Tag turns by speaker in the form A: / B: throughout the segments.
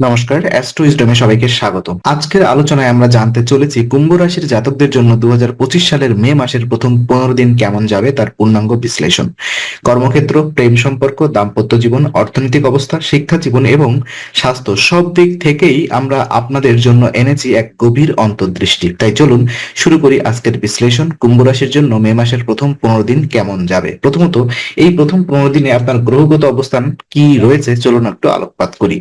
A: নমস্কার অ্যাস্ট্রো ইসডমে সবাইকে স্বাগত আজকের আলোচনায় আমরা জানতে চলেছি কুম্ভ রাশির জাতকদের জন্য দু সালের মে মাসের প্রথম পনেরো দিন কেমন যাবে তার পূর্ণাঙ্গ বিশ্লেষণ। কর্মক্ষেত্র, প্রেম সম্পর্ক, দাম্পত্য জীবন, অর্থনৈতিক অবস্থা, শিক্ষা জীবন এবং স্বাস্থ্য সব দিক থেকেই আমরা আপনাদের জন্য এনেছি এক গভীর অন্তর্দৃষ্টি। তাই চলুন শুরু করি আজকের বিশ্লেষণ, কুম্ভ রাশির জন্য মে মাসের প্রথম পনেরো দিন কেমন যাবে। প্রথমত, এই প্রথম পনেরো দিনে আপনার গ্রহগত অবস্থান কি রয়েছে? চলুন একটু আলোকপাত করি।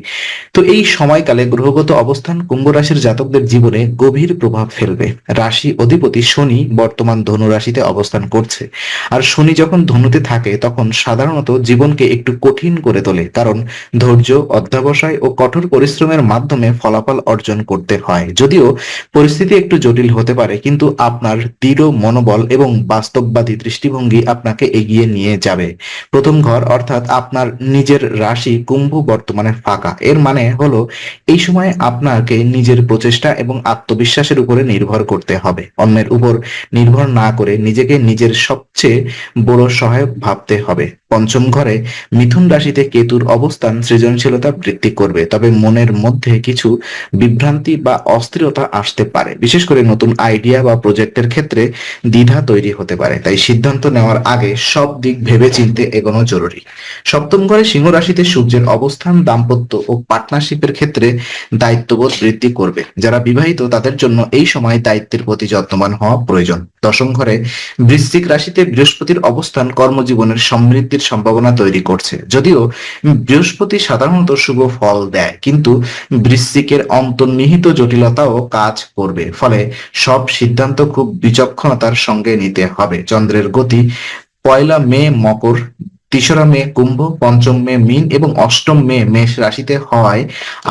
A: তো এই সময়কালে গ্রহগত অবস্থান কুম্ভ রাশির জাতকদের জীবনে গভীর প্রভাব ফেলবে। রাশি অধিপতি শনি বর্তমান ধনু রাশিতে অবস্থান করছে। আর শনি যখন ধনুতে থাকে, তখন সাধারণত জীবনকে একটু কঠিন করে তোলে, কারণ ধৈর্য, অধ্যাবসায় ও কঠোর পরিশ্রমের মাধ্যমে ফলাফল অর্জন করতে হয়। যদিও পরিস্থিতি একটু জটিল হতে পারে, কিন্তু আপনার দৃঢ় মনোবল এবং বাস্তববাদী দৃষ্টিভঙ্গি আপনাকে এগিয়ে নিয়ে যাবে। প্রথম ঘর অর্থাৎ আপনার নিজের রাশি কুম্ভ বর্তমানে ফাঁকা। এর মানে হলো এই সময় আপনাকে নিজের প্রচেষ্টা এবং আত্মবিশ্বাসের উপরে নির্ভর করতে হবে। অন্যের উপর নির্ভর না করে নিজেকে নিজের সবচেয়ে বড় সহায়ক ভাবতে হবে। পঞ্চম ঘরে মিথুন রাশিতে কেতুর অবস্থান সৃজনশীলতা বৃদ্ধি করবে, তবে মনের মধ্যে কিছু বিভ্রান্তি বা অস্থিরতা আসতে পারে। বিশেষ করে নতুন আইডিয়া বা প্রজেক্টের ক্ষেত্রে দ্বিধা তৈরি হতে পারে, তাই সিদ্ধান্ত নেওয়ার আগে সব দিক ভেবে চিনতে এগোনো জরুরি। সপ্তম ঘরে সিংহ রাশিতে সূর্যের অবস্থান, দাম্পত্য ও পার্টনারশিপের ক্ষেত্রে দায়িত্ববোধ বৃদ্ধি করবে। যারা বিবাহিত, তাদের জন্য এই সময় দায়িত্বের প্রতি যত্নবান হওয়া প্রয়োজন। দশম ঘরে বৃশ্চিক রাশিতে বৃহস্পতির অবস্থান কর্মজীবনের সমৃদ্ধির সম্ভাবনা তৈরি করছে। যদিও বৃহস্পতি সাধারণত শুভ ফল দেয়, কিন্তু বৃশ্চিকের অন্তর্নিহিত জটিলতাও কাজ করবে। ফলে সব সিদ্ধান্ত খুব বিচক্ষণতার সঙ্গে নিতে হবে। চন্দ্রের গতি পয়লা মে মকর তেসরা মে কুম্ভ, পঞ্চম মে মিন এবং অষ্টম মে মেষ রাশিতে হওয়ায়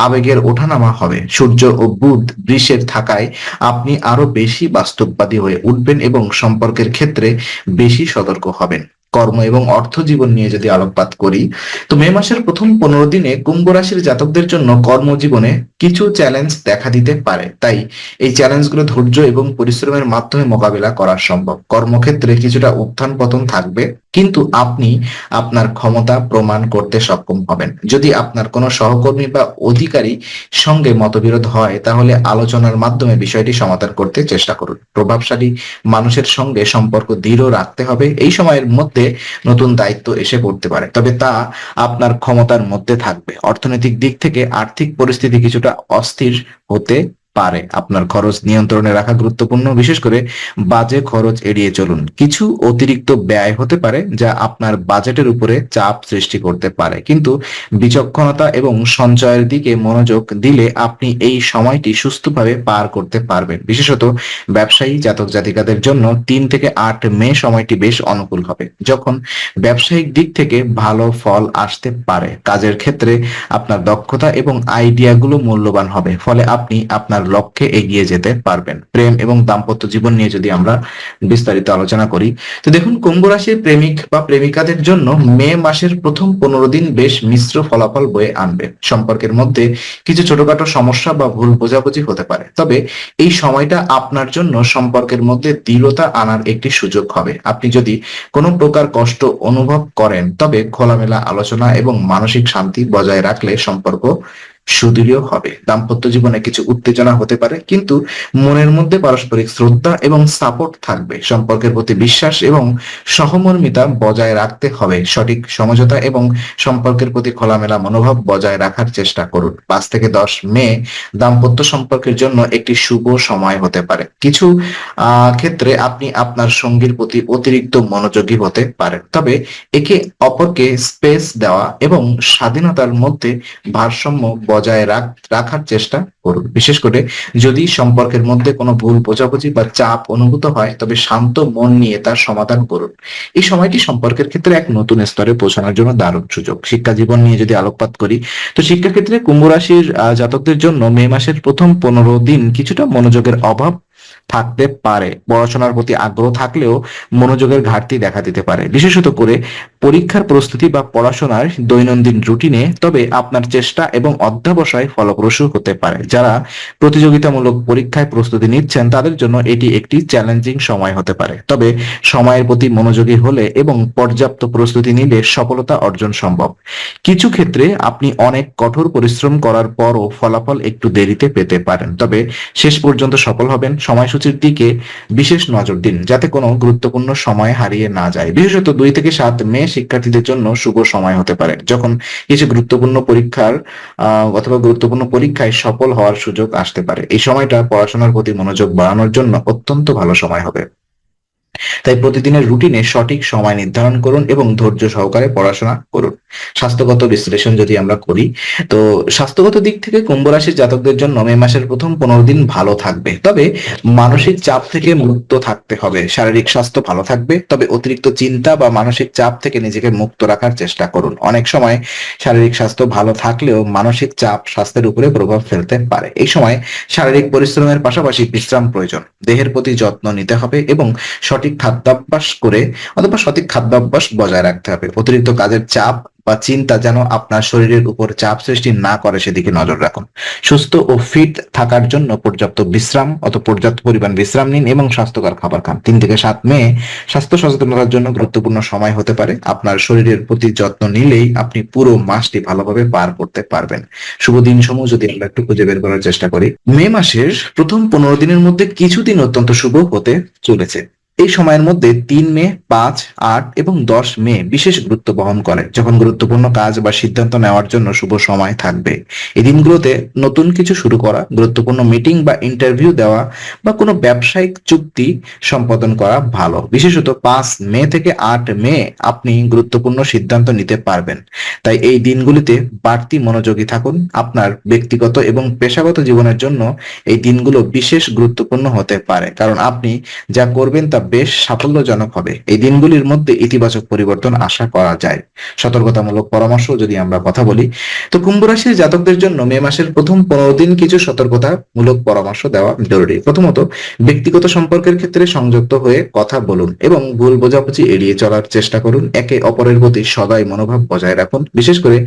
A: আবেগের ওঠানামা হবে। সূর্য ও বুধ বৃষের থাকায় আপনি আরও বেশি বাস্তববাদী হয়ে উঠবেন এবং সম্পর্কের ক্ষেত্রে বেশি সতর্ক হবেন। কর্ম এবং অর্থ জীবন নিয়ে যদি আলোকপাত করি, তো মে মাসের প্রথম পনেরো দিনে কুম্ভ রাশির জাতকদের জন্য কর্মজীবনে কিছু চ্যালেঞ্জ দেখা দিতে পারে। তাই এই চ্যালেঞ্জগুলো ধৈর্য এবং পরিশ্রমের মাধ্যমে মোকাবিলা করা সম্ভব। কর্মক্ষেত্রে কিছুটা উত্থান পতন থাকবে, কিন্তু আপনি আপনার ক্ষমতা প্রমাণ করতে সক্ষম হবেন। যদি আপনার কোনো সহকর্মী বা অধিকারী সঙ্গে মতবিরোধ হয়, তাহলে আলোচনার মাধ্যমে বিষয়টি সমাধান করতে চেষ্টা করুন। প্রভাবশালী মানুষের সঙ্গে সম্পর্ক দৃঢ় রাখতে হবে। এই সময়ের মধ্যে নতুন দায়িত্ব এসে পড়তে পারে। তবে তা আপনার ক্ষমতার মধ্যে থাকবে। অর্থনৈতিক দিক থেকে আর্থিক পরিস্থিতি কিছুটা অস্থির হতে পারে। আপনার খরচ নিয়ন্ত্রণে রাখা গুরুত্বপূর্ণ। বিশেষ করে বাজে খরচ এড়িয়ে চলুন। কিছু অতিরিক্ত ব্যয় হতে পারে যা আপনার বাজেটের উপরে চাপ সৃষ্টি করতে পারে। কিন্তু বিচক্ষণতা এবং সঞ্চয়ের দিকে মনোযোগ দিলে আপনি এই সময়টি সুস্থভাবে পার করতে পারবেন। বিশেষত ব্যবসায়ী, জাতক জাতিকাদের জন্য তিন থেকে আট মে সময়টি বেশ অনুকূল হবে। যখন ব্যবসায়িক দিক থেকে ভালো ফল আসতে পারে, কাজের ক্ষেত্রে আপনার দক্ষতা এবং আইডিয়াগুলো মূল্যবান হবে। ফলে আপনি আপনার লক্ষ্যে এগিয়ে যেতে পারবেন। প্রেম এবং দাম্পত্য জীবন নিয়ে যদি আমরা বিস্তারিত আলোচনা করি, তো দেখুন, কুম্ভ রাশির প্রেমিক বা প্রেমিকাদের জন্য মে মাসের প্রথম পনেরো দিন বেশ মিশ্র ফলাফল বয়ে আনবে। সম্পর্কের মধ্যে কিছু ছোটখাটো সমস্যা বা ভুল বোঝাবুঝি হতে পারে। তবে এই সময়টা আপনার জন্য সম্পর্কের মধ্যে দৃঢ়তা আনার একটি সুযোগ হবে। আপনি যদি কোনো প্রকার কষ্ট অনুভব করেন, তবে খোলামেলা আলোচনা এবং মানসিক শান্তি বজায় রাখলে সম্পর্ক সুদৃঢ় হবে। দাম্পত্য জীবনে কিছু উত্তেজনা হতে পারে, কিন্তু মনের মধ্যে পারস্পরিক শ্রদ্ধা এবং সাপোর্ট থাকবে। সম্পর্কের প্রতি বিশ্বাস এবং সহমর্মিতা বজায় রাখতে হবে। সঠিক সমঝোতা এবং সম্পর্কের প্রতি খোলামেলা মনোভাব বজায় রাখার চেষ্টা করুন। পাঁচ থেকে দশ মে দাম্পত্য সম্পর্কের জন্য একটি শুভ সময় হতে পারে। কিছু ক্ষেত্রে আপনি আপনার সঙ্গীর প্রতি অতিরিক্ত মনোযোগী হতে পারেন। তবে একে অপরকে স্পেস দেওয়া এবং স্বাধীনতার মধ্যে ভারসাম্য বজায় রাখার চেষ্টা করুন। বিশেষ করে যদি সম্পর্কের মধ্যে কোনো ভুল, বোঝাবুঝি বা চাপ অনুভূত হয়, তবে শান্ত মন নিয়ে তার সমাধান করুন। এই সময়টি সম্পর্কের ক্ষেত্রে এক নতুন স্তরে পৌঁছানোর জন্য দারুণ সুযোগ। শিক্ষা জীবন নিয়ে যদি আলোকপাত করি, তো শিক্ষা ক্ষেত্রে কুম্ভ রাশির জাতকদের জন্য মে মাসের প্রথম পনেরো দিন কিছুটা মনোযোগের অভাব থাকতে পারে। পড়াশোনার প্রতি আগ্রহ থাকলেও মনোযোগের ঘাটতি দেখা দিতে পারে। বিশেষত করে পরীক্ষার প্রস্তুতি বা পড়াশোনার দৈনন্দিন রুটিনে, তবে আপনার চেষ্টা এবং অধ্যাবসায় ফলপ্রসূ হতে পারে। যারা প্রতিযোগিতামূলক পরীক্ষায় প্রস্তুতি নিচ্ছেন, তাদের জন্য এটি একটি চ্যালেঞ্জিং সময় হতে পারে। তবে সময়ের প্রতি মনোযোগী হলে এবং পর্যাপ্ত প্রস্তুতি নিলে সফলতা অর্জন সম্ভব। কিছু ক্ষেত্রে আপনি অনেক কঠোর পরিশ্রম করার পরও ফলাফল একটু দেরিতে পেতে পারেন। তবে শেষ পর্যন্ত সফল হবেন সময়সূচির দিকে বিশেষ নজর দিন, যাতে কোনো গুরুত্বপূর্ণ সময় হারিয়ে না যায়। বিশেষত দুই থেকে সাত মে শিক্ষার্থীদের জন্য শুভ সময় হতে পারে, যখন কিছু গুরুত্বপূর্ণ পরীক্ষার অথবা গুরুত্বপূর্ণ পরীক্ষায় সফল হওয়ার সুযোগ আসতে পারে। এই সময়টা পড়াশোনার প্রতি মনোযোগ বাড়ানোর জন্য অত্যন্ত ভালো সময় হবে। তাই প্রতিদিনের রুটিনে সঠিক সময় নির্ধারণ করুন এবং ধৈর্য সহকারে পড়াশোনা করুন। স্বাস্থ্যগত বিশ্লেষণ যদি আমরা করি, তো স্বাস্থ্যগত দিক থেকে কুম্ভ রাশির জাতকদের জন্য মে মাসের প্রথম পনেরো দিন ভালো থাকবে। তবে মানসিক চাপ থেকে মুক্ত থাকতে হবে, শারীরিক স্বাস্থ্য ভালো থাকবে। তবে অতিরিক্ত চিন্তা বা মানসিক চাপ থেকে নিজেকে মুক্ত রাখার চেষ্টা করুন। অনেক সময় শারীরিক স্বাস্থ্য ভালো থাকলেও মানসিক চাপ স্বাস্থ্যের উপরে প্রভাব ফেলতে পারে। এই সময় শারীরিক পরিশ্রমের পাশাপাশি বিশ্রাম প্রয়োজন। দেহের প্রতি যত্ন নিতে হবে এবং সঠিক খাদ্যাভ্যাস করে অথবা সঠিক খাদ্যাভ্যাস বজায় রাখতে হবে। অতিরিক্ত কাজের চাপ বা চিন্তা যেন আপনার শরীরের উপর চাপ সৃষ্টি না করে সেদিকে নজর রাখুন। সুস্থ ও ফিট থাকার জন্য পর্যাপ্ত বিশ্রাম অত পর্যাপ্ত পরিমাণ বিশ্রাম নিন এবং স্বাস্থ্যকর খাবার খান। তিন থেকে সাত মে স্বাস্থ্য সচেতনতার জন্য গুরুত্বপূর্ণ সময় হতে পারে। আপনার শরীরের প্রতি যত্ন নিলেই আপনি পুরো মাসটি ভালোভাবে পার করতে পারবেন। শুভ দিন সমূহ যদি আমরা একটু খুঁজে বের করার চেষ্টা করি। মে মাসের প্রথম পনেরো দিনের মধ্যে কিছুদিন অত্যন্ত শুভ হতে চলেছে। এই সময়ের মধ্যে তিন মে, পাঁচ, আট এবং দশ মে বিশেষ গুরুত্ব বহন করে, যখন গুরুত্বপূর্ণ কাজ বা সিদ্ধান্ত নেওয়ার জন্য শুভ সময় থাকবে। এই দিনগুলোতে নতুন কিছু শুরু করা, গুরুত্বপূর্ণ মিটিং বা ইন্টারভিউ দেওয়া বা কোনো ব্যবসায়িক চুক্তি সম্পাদন করা ভালো। বিশেষত পাঁচ মে থেকে আট মে আপনি গুরুত্বপূর্ণ সিদ্ধান্ত নিতে পারবেন। তাই এই দিনগুলিতে বাড়তি মনোযোগী থাকুন। আপনার ব্যক্তিগত এবং পেশাগত জীবনের জন্য এই দিনগুলো বিশেষ গুরুত্বপূর্ণ হতে পারে। কারণ আপনি যা করবেন তা বেশ সাফল্যজনক হবে। এই দিনগুলির মধ্যে ইতিবাচক পরিবর্তন আশা করা যায়। সতর্কতামূলক পরামর্শ যদি আমরা কথা বলি, তো কুম্ভ রাশির জাতকদের জন্য মে মাসের প্রথম পনেরো দিন কিছু সতর্কতামূলক পরামর্শ দেওয়া জরুরি। প্রথমত, ব্যক্তিগত সম্পর্কের ক্ষেত্রে সংযুক্ত হয়ে কথা বলুন এবং ভুল বোঝাবুঝি এড়িয়ে চলার চেষ্টা করুন। একে অপরের প্রতি সদাই মনোভাব বজায় রাখুন। বিশেষ করে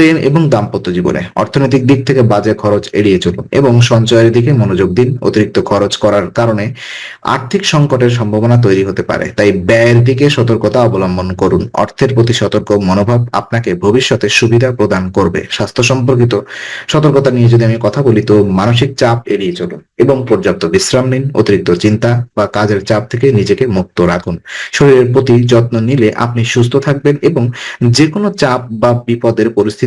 A: প্রেম এবং দাম্পত্য জীবনে। অর্থনৈতিক দিক থেকে বাজে খরচ এড়িয়ে চলুন এবং সঞ্চয়ের দিকে মনোযোগ দিন। অতিরিক্ত খরচ করার কারণে আর্থিক সংকটের সম্ভাবনা তৈরি হতে পারে। তাই ব্যয়ের দিকে সতর্কতা অবলম্বন করুন। অর্থের প্রতি সতর্ক মনোভাব আপনাকে ভবিষ্যতে সুবিধা প্রদান করবে। স্বাস্থ্য সম্পর্কিত সতর্কতা নিয়ে যদি আমি কথা বলি, তো মানসিক চাপ এড়িয়ে চলুন এবং পর্যাপ্ত বিশ্রাম নিন। অতিরিক্ত চিন্তা বা কাজের চাপ থেকে নিজেকে মুক্ত রাখুন। শরীরের প্রতি যত্ন নিলে আপনি সুস্থ থাকবেন এবং যে কোনো চাপ বা বিপদের